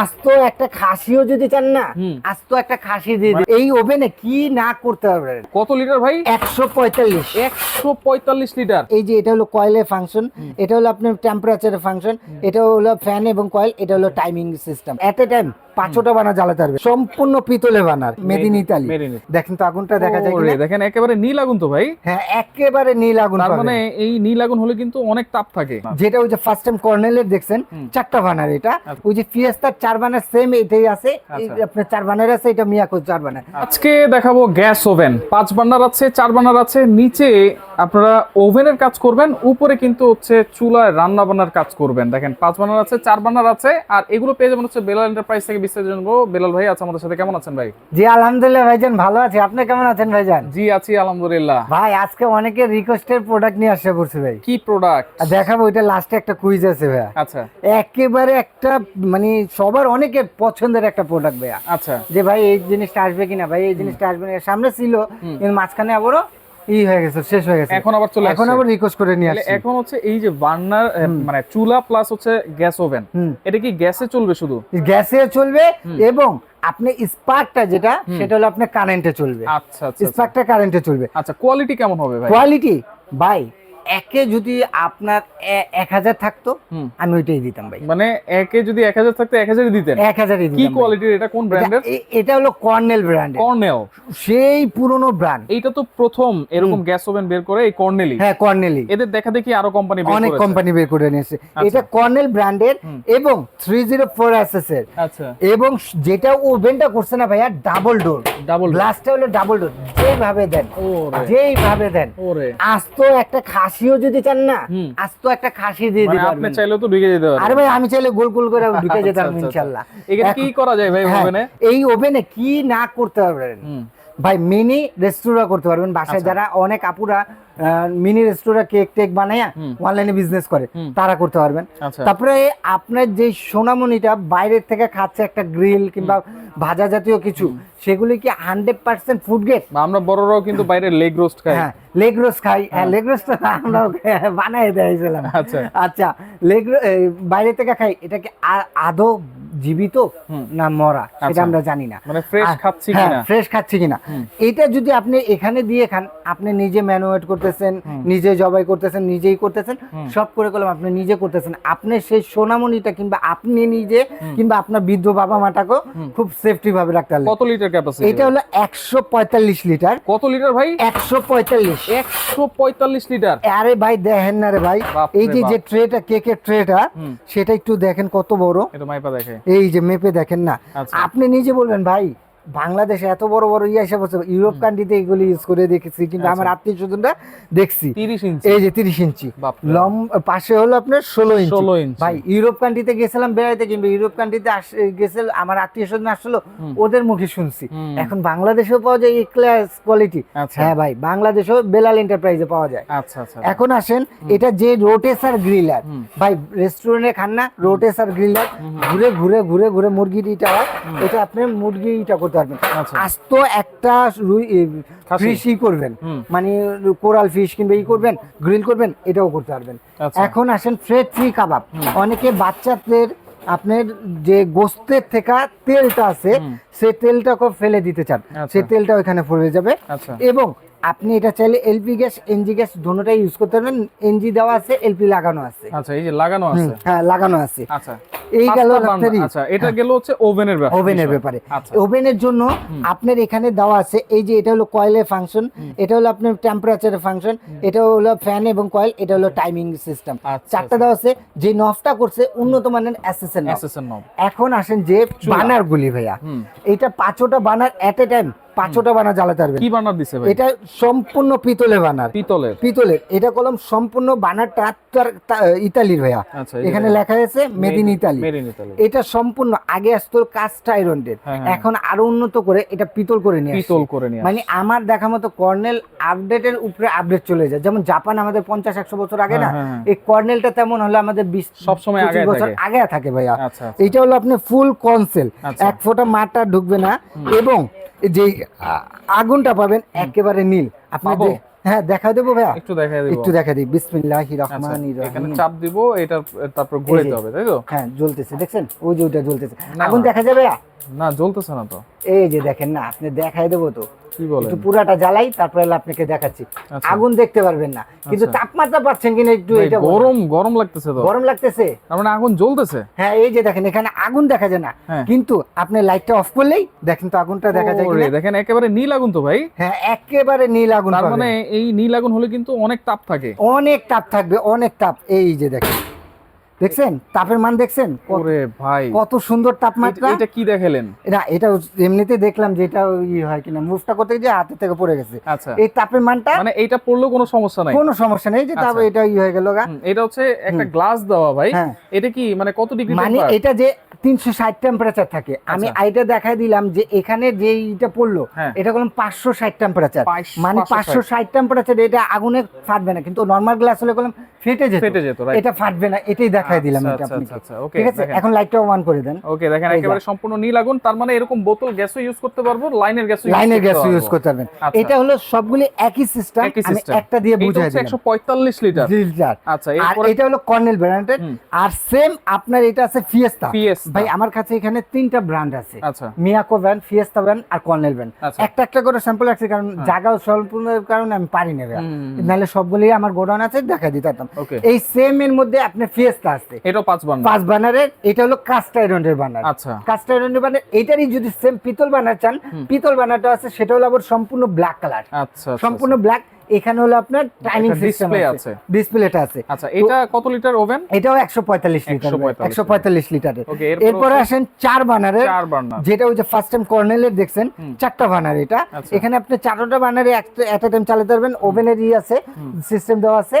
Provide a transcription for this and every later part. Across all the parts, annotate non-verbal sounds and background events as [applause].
আস্ত একটা খাসিও যদি চান না। আস্ত একটা খাসি দিয়ে দিন। এই ওভেনে কি না করতে পারবেন? কত লিটার ভাই? একশো পঁয়তাল্লিশ। একশো পঁয়তাল্লিশ লিটার। এই যে এটা হলো কয়েলের ফাংশন এটা হলো আপনার টেম্পারেচারের ফাংশন এটা হলো ফ্যান এবং কয়েল এটা হলো timing system at a time পাঁচটা বানা জ্বালাতে পারবে। সম্পূর্ণ পিতলে বানার মেদিন ইতালি। দেখেন তো আগুনটা দেখা যায়? দেখেন একেবারে নীল আগুন তো ভাই। হ্যাঁ একেবারে নীল আগুন তার মানে এই নীল আগুন হলে কিন্তু অনেক তাপ থাকে। যেটা ওই যে ফার্স্ট টাইম কর্নেলের দেখছেন চারটা বানার এটা। আচ্ছা। ওই যে ফিয়েস্তার চার বানার সেম এটাই আছে। আচ্ছা। আপনার চার বানার আছে এটা মিয়াকো চার বানার। আজকে দেখাবো গ্যাস ওভেন। পাঁচ বানার আছে চার বানার আছে। নিচে আপনারা ওভেনের কাজ করবেন উপরে কিন্তু হচ্ছে চুলায় রান্না বান্নার কাজ করবেন। দেখেন পাঁচ বানার আছে চার বানার আছে আর এগুলো পেয়ে যাবেন হচ্ছে বেলাল এন্টারপ্রাইজ থেকে বিস্তারিত জানব। বেলাল ভাই আছে আমাদের সাথে কেমন আছেন ভাই? জি আলহামদুলিল্লাহ ভাইজান ভালো আছে। আপনি কেমন আছেন ভাইজান? জি আছি আলহামদুলিল্লাহ। ভাই আজকে অনেকের রিকোয়েস্টের প্রোডাক্ট নিয়ে আসা করছে ভাই। কি প্রোডাক্ট দেখাবো ওইটা লাস্টে একটা কুইজ আছে ভাইয়া। আচ্ছা। একেবারে একটা মানে সবার অনেকের পছন্দের একটা প্রোডাক্ট ভাইয়া। আচ্ছা। যে ভাই এই জিনিসটা আসবে কিনা? ভাই এই জিনিসটা আসবে না সামনে ছিল মাঝখানে আবারও ই হয়ে গেছে শেষ হয়ে গেছে। এখন আবার চলে এখন আবার রিকোয়েস্ট করে নিয়ে আসছি। এখন হচ্ছে এই যে বার্নার মানে চুলা প্লাস হচ্ছে গ্যাস ওভেন হুম। এটা কি গ্যাসে চলবে শুধু? গ্যাসে চলবে এবং আপনি স্পার্কটা যেটা সেটা হলো আপনার কারেন্টে চলবে। আচ্ছা আচ্ছা আচ্ছা। স্পার্কটা কারেন্টে চলবে। আচ্ছা কোয়ালিটি কেমন হবে ভাই? কোয়ালিটি ভাই একে যদি আপনার এক হাজার থাকতো আমি ওইটাই দিতাম ভাই। মানে একে যদি এক হাজার থাকতো এক হাজারই দিতেন? এক হাজারই কি কোয়ালিটির এটা কোন ব্র্যান্ডের এটা- হলো কর্নেল ব্র্যান্ড কর্নেল সেই পুরনো ব্র্যান্ড এইটা তো প্রথম এরকম গ্যাস ওভেন বের করে এই কর্নেলি হ্যাঁ কর্নেলি এদের দেখা দেখি আরও কোম্পানি বের অনেক কোম্পানি বের করে নিয়েছে। আচ্ছা। এটা কর্নেল ব্র্যান্ডের এবং থ্রি জিরো ফোর এর। আচ্ছা। এবং যেটা ওভেনটা করছে না ভাইয়া ডাবল ডোর ডাবল গ্লাসটা হলো ডাবল ডোর যেইভাবে দেন যেইভাবে দেন ওরে। আস্ত একটা খাসিও যদি চান না আজ তো একটা খাসি দিয়ে দিবেন দিতে আপনি পারবেন। চাইলেও তো ঢুকে যেতে পারেন আরে ভাই আমি চাইলে গোল গোল করে [laughs] ঢুকে আচ্ছা, যেতাম ইনশাআল্লাহ আচ্ছা। ইনশাল্লাহ। এখানে কি করা যায় ভাই হ্যাঁ, ওভেনে? এই ওভেনে কি না করতে পারবেন? ভাই মিনি রেস্টুরেন্ট করতে পারবেন। বাসায় আচ্ছা। যারা অনেক আপুরা মিনি রেস্টুরেন্ট কেক টেক বানায়া। অনলাইনে বিজনেস করে তারা করতে পারবেন। আচ্ছা। তারপরে আপনার যে সোনামণিটা বাইরের থেকে খাচ্ছে একটা গ্রিল কিংবা ভাজা জাতীয় কিছু সেগুলি কি হান্ড্রেড পার্সেন্ট ফুড গেট বা আমরা বড়রাও কিন্তু বাইরে লেগ রোস্ট খাই। হ্যাঁ লেগ রোস্ট খাই। হ্যাঁ লেগ রোস্ট আমরা বানাই দিয়েছিলাম আচ্ছা। আচ্ছা লেগ বাইরে থেকে খাই এটা কি আদৌ জীবিত না মরা সেটা আচ্ছা। আমরা জানি না। মানে ফ্রেশ খাচ্ছি হ্যাঁ, কিনা ফ্রেশ খাচ্ছি কিনা এটা যদি আপনি এখানে দিয়ে খান আপনি নিজে ম্যানুয়েট করতেছেন নিজে জবাই করতেছেন নিজেই করতেছেন সব করে করলাম আপনি নিজে করতেছেন। আপনি সেই সোনামণিটা কিংবা আপনি নিজে কিংবা আপনার বৃদ্ধ বাবা মাটাকে খুব সেফটি ভাবে রাখতে পারলেন কত লিটার ক্যাপাসিটি এটা হলো একশো পঁয়তাল্লিশ লিটার। কত লিটার ভাই? একশো পঁয়তাল্লিশ। একশো পঁয়তাল্লিশ লিটার? আরে ভাই দেখেন না রে ভাই। এই যে যে। ট্রেটা কেকের ট্রেটা। সেটা একটু দেখেন কত বড়। এটা মাইপা দেখে। এই যে মেপে দেখেন না আচ্ছা। আপনি নিজে বলবেন ভাই বাংলাদেশে এত বড় বড় ইয়ে এসে বসে ইউরোপ কান্ট্রিতে এগুলি ইউজ করে দেখেছি কিন্তু আমার আত্মীয় স্বজনরা দেখছি। তিরিশ ইঞ্চি এই যে তিরিশ ইঞ্চি লম পাশে হলো আপনার ষোলো ইঞ্চি 16 ইঞ্চি। ভাই ইউরোপ কান্ট্রিতে গেছিলাম বেড়াইতে কিংবা ইউরোপ কান্ট্রিতে গেছিল আমার আত্মীয় স্বজন আসলো ওদের মুখে শুনছি। এখন বাংলাদেশেও পাওয়া যায় এই ক্লাস কোয়ালিটি আচ্ছা। হ্যাঁ ভাই বাংলাদেশেও বেলাল এন্টারপ্রাইজে পাওয়া যায়। আচ্ছা আচ্ছা এখন আসেন এটা যে রোটেসার গ্রিলার ভাই রেস্টুরেন্টে খান না রোটেসার গ্রিলার ঘুরে ঘুরে ঘুরে ঘুরে মুরগিটা হয়। এটা আপনি মুরগিটা করতে পারবেন আচ্ছা। আস্ত একটা খাসি। ফিশ করবেন। মানে কোরাল ফিশ কিংবা ই করবেন গ্রিল করবেন এটাও করতে পারবেন। আচ্ছা। এখন আসেন ফ্রেড ফ্রি কাবাব। অনেকে বাচ্চাদের আপনার যে গোস্তের থেকে তেলটা আছে সে তেলটাকে ফেলে দিতে চান। আচ্ছা। সে তেলটা ওখানে পড়ে যাবে। এবং আপনি এটা চাইলে এলপি গ্যাস এনজি গ্যাস দুটোটাই ইউজ করতে পারবেন। এনজি দেওয়া আছে এলপি লাগানো আছে। আচ্ছা এই যে লাগানো আছে। হ্যাঁ লাগানো আছে। আচ্ছা। এই গেল আচ্ছা এটা গেল হচ্ছে ওভেনের ব্যাপার। ওভেনের ব্যাপারে। আচ্ছা। ওভেনের জন্য আপনার এখানে দেওয়া আছে এই যে এটা হলো কয়েলের ফাংশন এটা হলো আপনার টেম্পারেচারের ফাংশন এটা হলো ফ্যান এবং কয়েল এটা হলো টাইমিং সিস্টেম আচ্ছা, চারটা দেওয়া আছে যে নফটা করছে উন্নত মানের অ্যাসেসেন্ট এসএসএন এখন আসেন যে বানার গুলি ভাইয়া। এটা পাঁচটা বানার এট এ টাইম পাঁচটা বানার জ্বালাতে পারবেন। কি বার্নার দিছে ভাই? এটা সম্পূর্ণ পিতলে বানার। পিতলের। পিতলের। এটা কলম সম্পূর্ণ বানারটা ইতালির ভাইয়া। আচ্ছা, এখানে লেখা আছে ইন ইতালি এটা সম্পূর্ণ আগে আসতো কাস্ট আয়রনের হ্যাঁ, হ্যাঁ। এখন আরও উন্নত করে এটা পিতল করে নিয়ে পিতল করে নিয়ে মানে আমার দেখা মতো কর্নেল আপডেটের উপরে আপডেট চলে যায়। যেমন জাপান আমাদের পঞ্চাশ একশো বছর আগে না হ্যাঁ, হ্যাঁ। এই কর্নেলটা তেমন হলে আমাদের বিশ সবসময় বছর আগে থাকে ভাইয়া। আচ্ছা, আচ্ছা। এটা হলো আপনি ফুল কনসেল আচ্ছা। এক ফোঁটা মাটা ঢুকবে না। এবং যে আগুনটা পাবেন একেবারে নীল। আপনি যে হ্যাঁ দেখা দেবো ভাইয়া? একটু দেখাই দেবো। একটু দেখা দিই। বিসমিল্লাহির রহমানির রহিম। এখানে চাপ দিব এটা তারপর ঘুরে দিতে হবে তাই তো? হ্যাঁ জ্বলতেছে দেখছেন? ওই যে ওইটা জ্বলতেছে। এখন আগুন দেখা যাবে? ভাইয়া? না জ্বলতেছে না তো। এই যে দেখেন না আপনি দেখাই দেবো তো। একটু পুরাটা জ্বালাই তারপরে আপনাকে দেখাচ্ছি। আচ্ছা। আগুন দেখতে পারবেন না। কিন্তু আচ্ছা। তাপমাত্রা পাচ্ছেন কিনা একটু এটা গরম গরম লাগতেছে তো। গরম লাগতেছে। তার মানে আগুন জ্বলতেছে? হ্যাঁ এই যে দেখেন এখানে আগুন দেখা যায় না। হ্যাঁ। কিন্তু আপনি লাইটটা অফ করলেই দেখেন তো আগুনটা দেখা যায় কিনা। দেখেন একেবারে নীল আগুন তো ভাই। হ্যাঁ একেবারে নীল আগুন তার মানে এই নীল আগুন হলে কিন্তু অনেক তাপ থাকে। অনেক তাপ থাকবে অনেক তাপ। এই যে দেখেন। দেখছেন? তাপের মান দেখছেন? ওরে ভাই। কত সুন্দর তাপমাত্রা। এটা- এটা কি দেখালেন? না এটা এমনিতে দেখলাম যে এটা ই হয় কিনা। মুভটা করতে গিয়ে হাতে থেকে পড়ে গেছে। আচ্ছা। এই তাপের মানটা মানে এইটা পড়লেও কোনো সমস্যা নাই? কোনো সমস্যা নেই যে তারপর আচ্ছা। এটা ই হয়ে গেল গা। এটা হচ্ছে একটা গ্লাস দেওয়া ভাই। হ্যাঁ। এটা কি মানে কত ডিগ্রি মানে এটা যে তিনশো ষাট টেম্পারেচার থাকে। আমি আচ্ছা। আইটা দেখাই দিলাম যে এখানে যে ইটা পড়ল হ্যাঁ। এটা করলাম পাঁচশো ষাট টেম্পারেচার মানে পাঁচশো ষাট। টেম্পারেচার এটা আগুনে ফাটবে না। কিন্তু নর্মাল গ্লাস হলে ফেটে যেত। ফেটে যেত, এটা ফাটবে না এটাই দেখাই দিলাম আচ্ছা, এটা আচ্ছা, আপনাকে আচ্ছা, ঠিক আছে? এখন লাইটটা অন করে দেন। ওকে দেখেন একেবারে সম্পূর্ণ নীল আগুন তার মানে এরকম বোতল গ্যাসও ইউজ করতে পারব লাইনের গ্যাসও লাইনের গ্যাস ইউজ করতে পারবেন। আচ্ছা। এটা হলো সবগুলি একই সিস্টেম আমি একটা দিয়ে বুঝাই দিলাম। একশো পঁয়তাল্লিশ লিটার লিটার আচ্ছা আর এটা হলো কর্নেল আর সেম আপনার এটা আছে ফিয়েস্তা। ভাই আমার কাছে এখানে তিনটা ব্র্যান্ড আছে। আচ্ছা। মিয়াকো ব্র্যান্ড ফিয়েস্তা ব্র্যান্ড আর কর্নেল ব্র্যান্ড আচ্ছা। একটা একটা করে স্যাম্পল রাখছি কারণ জায়গা স্বল্পের কারণে আমি পারি না। নাহলে সবগুলি আমার গোডাউন আছে দেখা দিতে পারতাম। এই সেম এর মধ্যে আপনার ফিয়েস্তা আছে। এটা পাঁচ বান্ন। পাঁচ বানারের এটা হলো কাস্ট আয়রনের বানার আচ্ছা। কাস্ট আয়রনের বানার এটারই যদি সেম পিতল বানার চান পিতল বানারটা আছে সেটা হলো আবার সম্পূর্ণ ব্ল্যাক কালার আচ্ছা আচ্ছা, সম্পূর্ণ ব্ল্যাক এখানে হলো আপনার টাইমিং সিস্টেম আছে। ডিসপ্লেটা আছে। আচ্ছা এটা কত লিটার ওভেন এটাও একশো পঁয়তাল্লিশ লিটার 145 একশো লিটারের এরপর আসেন চার বানারের চার বার্নার যেটা ওই যে ফার্স্ট টাইম কর্নেলের দেখছেন চারটা বানার এটা। আচ্ছা। এখানে আপনি চারটা বানারে এট টাইম চালাতে পারবেন। ওভেনের ই আছে সিস্টেম দেওয়া আছে।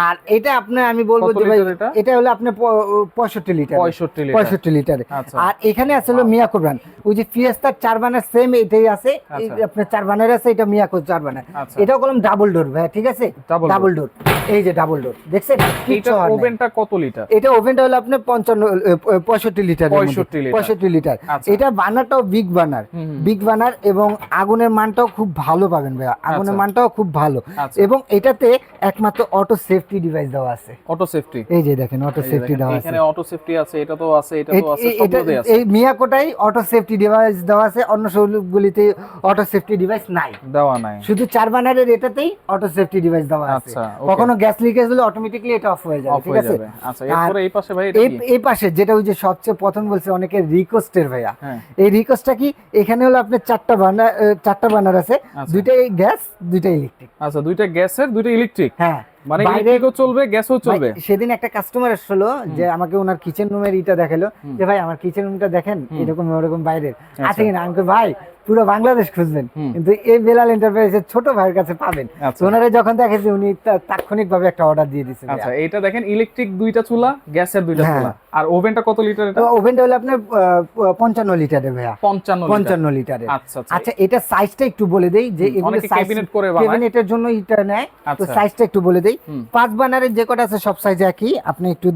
আর এটা আপনার আমি বলব যে ভাই এটা? হলো আপনার পঁয়ষট্টি লিটার 65 লিটার। পঁয়ষট্টি লিটারে। আর এখানে আছে হলো মিয়াকো ব্র্যান্ড ওই যে ফিয়েস্তার চার বানার সেম এটাই আছে। আচ্ছা। আপনার চার বানার আছে এটা মিয়াকো চার বানার। আচ্ছা। এটাও করলাম ডাবল ডোর ভাই ঠিক আছে? ডাবল ডোর এই যে ডাবল ডোর দেখছেন? নাই। ওভেনটা কত লিটার? এটা ওভেনটা হলো আপনার পঞ্চান্ন পঁয়ষট্টি লিটার। 65 লিটার। আচ্ছা। এটা বানারটাও বিগ বানার। বিগ বানার এবং আগুনের মানটাও খুব ভালো পাবেন আগুনের আচ্ছা। মানটাও খুব ভালো। আচ্ছা। এবং এটাতে একমাত্র অটো সেফটি ডিভাইস দেওয়া আছে। অটো সেফটি এই যে দেখেন অটো সেফটি দেওয়া আছে। এখানে অটো সেফটি আছে এটা তো আছে এটা তো আছে এটা- আছে। এই মিয়াকোটাই অটো সেফটি ডিভাইস দেওয়া আছে অন্য সবগুলিতে অটো সেফটি ডিভাইস নাই। দেওয়া নাই। শুধু চার বানারের এটাতেই অটো সেফটি ডিভাইস দেওয়া আছে। কখনো গ্যাস লিকেজ হলে অটোমেটিক্যালি এটা অফ হয়ে যাবে ঠিক আছে? আচ্ছা এরপরে এই পাশে ভাই এই এই পাশে যেটা ওই যে সবচেয়ে প্রথম বলছে রিকোয়েস্টের ভাইয়া। হ্যাঁ। এই রিকোয়েস্টটা কি? এখানে হলো আপনার চারটা বানার চারটা বানার আছে। আচ্ছা। দুইটাই গ্যাস দুইটাই ইলেকট্রিক আচ্ছা দুইটা গ্যাসের দুইটা ইলেকট্রিক হ্যাঁ। মানে ইলেকট্রিকও চলবে গ্যাসও চলবে? সেদিন একটা কাস্টমার আসলো যে আমাকে ওনার কিচেন রুমের ইটা দেখাল। যে ভাই আমার কিচেন রুমটা দেখেন এরকম ওরকম বাইরের। আছে কিনা আমাকে ভাই পুরো বাংলাদেশ খুঁজবেন। কিন্তু এই বেলাল এন্টারপ্রাইজের ছোট ভাইয়ের কাছে পাবেন। আচ্ছা। ওনারা যখন দেখেছে উনি তাৎক্ষণিক ভাবে একটা অর্ডার দিয়ে দিচ্ছে আচ্ছা এইটা দেখেন ইলেকট্রিক দুইটা চুলা গ্যাসের দুইটা হ্যাঁ। চুলা। আর ওভেনটা কত লিটার এটা? ওভেনটা হলো আপনার পঞ্চান্ন লিটারের ভাইয়া। পঞ্চান্ন লিটার পঞ্চান্ন লিটারের আচ্ছা আচ্ছা। আচ্ছা এটা সাইজটা একটু বলে দেই যে এগুলো cabinet করে বানায়। ক্যাবিনেটের জন্য এটা নেয় তো আচ্ছা। সাইজটা একটু বলে দেই। পাঁচ বানারের যে কটা আছে সব সাইজ একই। আপনি একটু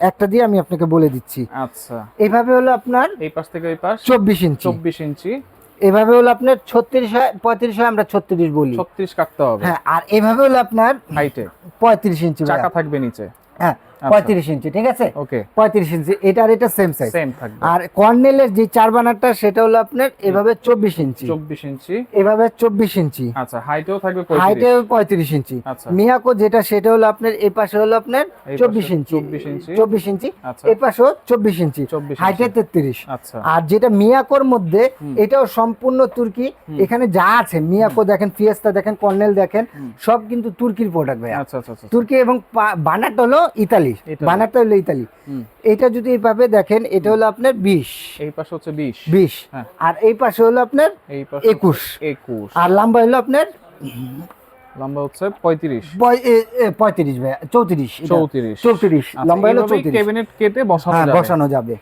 একটা দিয়ে আমি আপনাকে বলে দিচ্ছি। আচ্ছা। এভাবে হলো আপনার এই পাশ থেকে এই পাশ। চব্বিশ ইঞ্চি। চব্বিশ ইঞ্চি। এভাবে হলো আপনার ছত্রিশ হয় পঁয়ত্রিশ হয় আমরা ছত্রিশ বলি। ছত্রিশ কাটতে হবে। হ্যাঁ আর এভাবে হলো আপনার হাইটে পঁয়ত্রিশ ইঞ্চি চাকা থাকবে নিচে। হ্যাঁ পঁয়ত্রিশ ইঞ্চি ঠিক আছে? ওকে। পঁয়ত্রিশ ইঞ্চি এটার এটা সেম সাইজ সেম থাকবে। আর কর্নেলের যে চার বানারটা সেটা হলো আপনার এভাবে চব্বিশ ইঞ্চি। চব্বিশ ইঞ্চি। এভাবে চব্বিশ ইঞ্চি। আচ্ছা হাইটেও থাকবে হাইটে 35 পঁয়ত্রিশ ইঞ্চি। আচ্ছা। মিয়াকো যেটা সেটা হলো আপনার এই পাশে হলো আপনার চব্বিশ ইঞ্চি। 24 ইঞ্চি। চব্বিশ ইঞ্চি। আচ্ছা। এই পাশেও চব্বিশ ইঞ্চি। হাইটে। তেত্রিশ। আচ্ছা। আর যেটা মিয়াকোর মধ্যে এটাও সম্পূর্ণ তুর্কি। এখানে যা আছে মিয়াকো দেখেন ফিয়েস্তা দেখেন কর্নেল দেখেন সব কিন্তু তুর্কির প্রোডাক্ট আচ্ছা আচ্ছা আচ্ছা। তুর্কি এবং বানারটা হলো ইতালি। ইতালি। বানারটা হলো ইতালি। এটা যদি এইভাবে দেখেন এটা হলো আপনার বিশ। এই পাশে হচ্ছে বিশ। বিশ। হ্যাঁ। আর এই পাশে হলো আপনার একুশ। একুশ। আর লম্বা হলো আপনার লম্বা হচ্ছে পঁয়ত্রিশ। পঁয়- এ- এ, পঁয়ত্রিশ ভাইয়া চৌত্রিশ এটা। চৌত্রিশ। চৌত্রিশ লম্বা হলো চৌত্রিশ। ক্যাবিনেট কেটে বসানো হ্যাঁ যাবে? বসানো যাবে।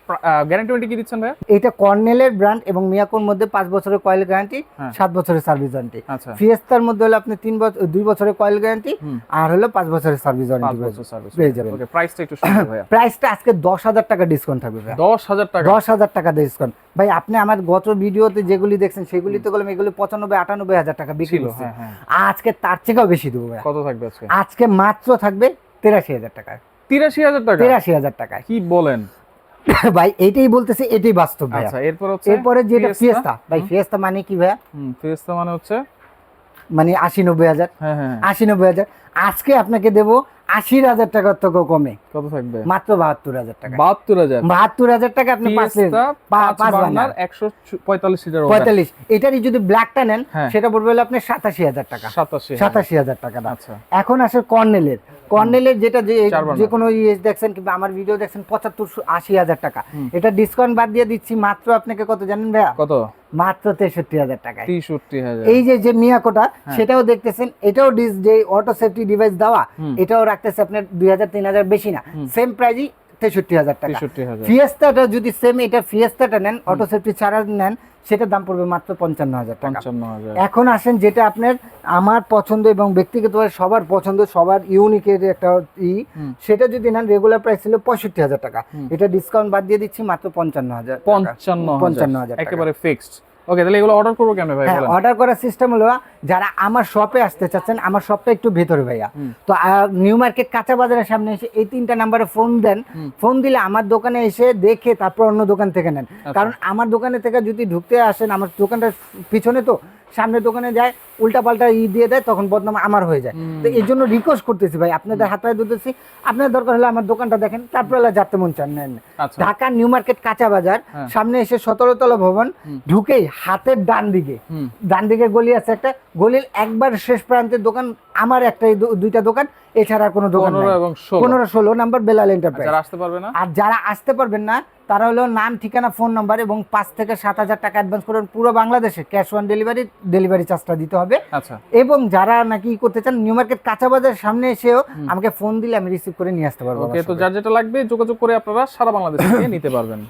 গ্যারান্টি ওয়ারেন্টি কি দিচ্ছেন ভাইয়া? এটা কর্নেলের ব্র্যান্ড এবং মিয়াকোর মধ্যে পাঁচ বছরের কয়েল গ্যারান্টি হ্যাঁ। সাত বছরের সার্ভিস ওয়ারেন্টি আচ্ছা। ফিয়েস্তার মধ্যে হলো আপনি তিন বছর দুই বছরের কয়েল গ্যারান্টি আর হলো পাঁচ বছরের সার্ভিস পাঁচ ওয়ারেন্টি বছর সার্ভিস পেয়ে যাবেন। ওকে প্রাইসটা একটু শুনতে ভাইয়া। [clears throat] প্রাইসটা আজকে দশ হাজার টাকা ডিসকাউন্ট থাকবে। দশ হাজার টাকা। দশ হাজার টাকা ডিসকাউন্ট ভাই আপনি আমার গত ভিডিওতে যেগুলি দেখছেন সেগুলি তো বললাম এগুলি পঁচানব্বই আটানব্বই হাজার টাকা বিক্রি করছে। হ্যাঁ হ্যাঁ। আজকে তার থেকেও বেশি দেবো ভাই। কত থাকবে আজকে? আজকে মাত্র থাকবে তেরাশি হাজার টাকা। তিরাশি হাজার টাকা? তেরাশি হাজার টাকায়। কি বলেন? [coughs] ভাই এটাই বলতেছে এটাই বাস্তব ভাই আচ্ছা এরপর হচ্ছে এরপরে যেটা? ফিয়েস্তা? ভাই। ফিয়েস্তা মানে কি ভাইয়া? হুম ফিয়েস্তা মানে হচ্ছে? মানে আশি নব্বই হাজার। হ্যাঁ হ্যাঁ হ্যাঁ। আশি নব্বই হাজার। আজকে আপনাকে দেবো আশি হাজার টাকার কমে। কত থাকবে? মাত্র বাহাত্তর হাজার টাকা। বাহাত্তর হাজার? বাহাত্তর হাজার টাকা আপনি পাঁচ বার্নার একশো পঁয়তাল্লিশ লিটার পঁয়তাল্লিশ। এটারই যদি ব্ল্যাকটা নেন হ্যাঁ। সেটা পড়বে হলো আপনার সাতাশি হাজার টাকা। সাতাশি হাজার। টাকা আচ্ছা। এখন আসে কর্নেলের। কর্নেলের যেটা যে যে কোনো ইয়ে দেখছেন কিংবা আমার ভিডিও দেখছেন পঁচাত্তর আশি হাজার টাকা। এটা ডিসকাউন্ট বাদ দিয়ে দিচ্ছি মাত্র আপনাকে কত জানেন ভাইয়া? কত? মাত্র তেষট্টি হাজার টাকায়। তেষট্টি হাজার। এই যে যে মিয়াকোটা কোটা সেটাও দেখতেছেন এটাও ডিস যে অটো সেফটি ডিভাইস দেওয়া এটাও রাখতেছে আপনার দুই হাজার তিন হাজার বেশি না। সেম প্রাইজই তেষট্টি হাজার টাকা। ফিয়েস্তাটা যদি সেম এটা ফিয়েস্তাটা নেন অটো সেফটি ছাড়া নেন সেটার দাম পড়বে মাত্র পঞ্চান্ন হাজার টাকা। এখন আসেন যেটা আপনার আমার পছন্দ এবং ব্যক্তিগতভাবে সবার পছন্দ সবার ইউনিকের একটা ই সেটা যদি নেন রেগুলার প্রাইস ছিল পঁয়ষট্টি হাজার টাকা। এটা ডিসকাউন্ট বাদ দিয়ে দিচ্ছি মাত্র পঞ্চান্ন হাজার। পঞ্চান্ন পঞ্চান্ন হাজার একেবারে ফিক্সড ওকে তাহলে এগুলো অর্ডার করব কেন ভাই হ্যাঁ অর্ডার করার সিস্টেম হলো যারা আমার শপে আসতে চাচ্ছেন আমার শপটা একটু ভেতরে ভাইয়া। তো নিউ মার্কেট কাঁচা বাজারের সামনে এসে এই তিনটা নাম্বারে ফোন দেন। ফোন দিলে আমার দোকানে এসে দেখে তারপর অন্য দোকান থেকে নেন। আচ্ছা। কারণ আমার দোকানে থেকে যদি ঢুকতে আসেন আমার দোকানটা পিছনে তো সামনের দোকানে যায় উল্টা পাল্টা ই দিয়ে দেয় তখন বদনাম আমার হয়ে যায়। তো এই জন্য রিকোয়েস্ট করতেছি ভাই আপনাদের হাত পায়ে দিতেছি আপনার দরকার হলে আমার দোকানটা দেখেন তারপর যাতে মন চান নেন। আচ্ছা। ঢাকা নিউ মার্কেট কাঁচা বাজার হ্যাঁ। সামনে এসে সতেরো তলা ভবন ঢুকেই হাতের ডান দিকে। ডান দিকে গলি আছে একটা গলির একবার শেষ প্রান্তের দোকান আমার একটা দুইটা দোকান এছাড়া আর কোনো দোকান পনেরো ষোলো। নাম্বার বেলাল এন্টারপ্রাইজ যারা আসতে পারবে না? আর যারা আসতে পারবেন না তারা হলো নাম ঠিকানা ফোন নাম্বার এবং পাঁচ থেকে সাত হাজার টাকা অ্যাডভান্স করবেন পুরো বাংলাদেশে ক্যাশ অন ডেলিভারি ডেলিভারি চার্জটা দিতে হবে। আচ্ছা। এবং যারা নাকি করতে চান নিউ মার্কেট কাঁচা বাজার সামনে এসেও আমাকে ফোন দিলে আমি রিসিভ করে নিয়ে আসতে পারব তো। যার যেটা লাগবে যোগাযোগ করে আপনারা সারা বাংলাদেশ নিতে পারবেন।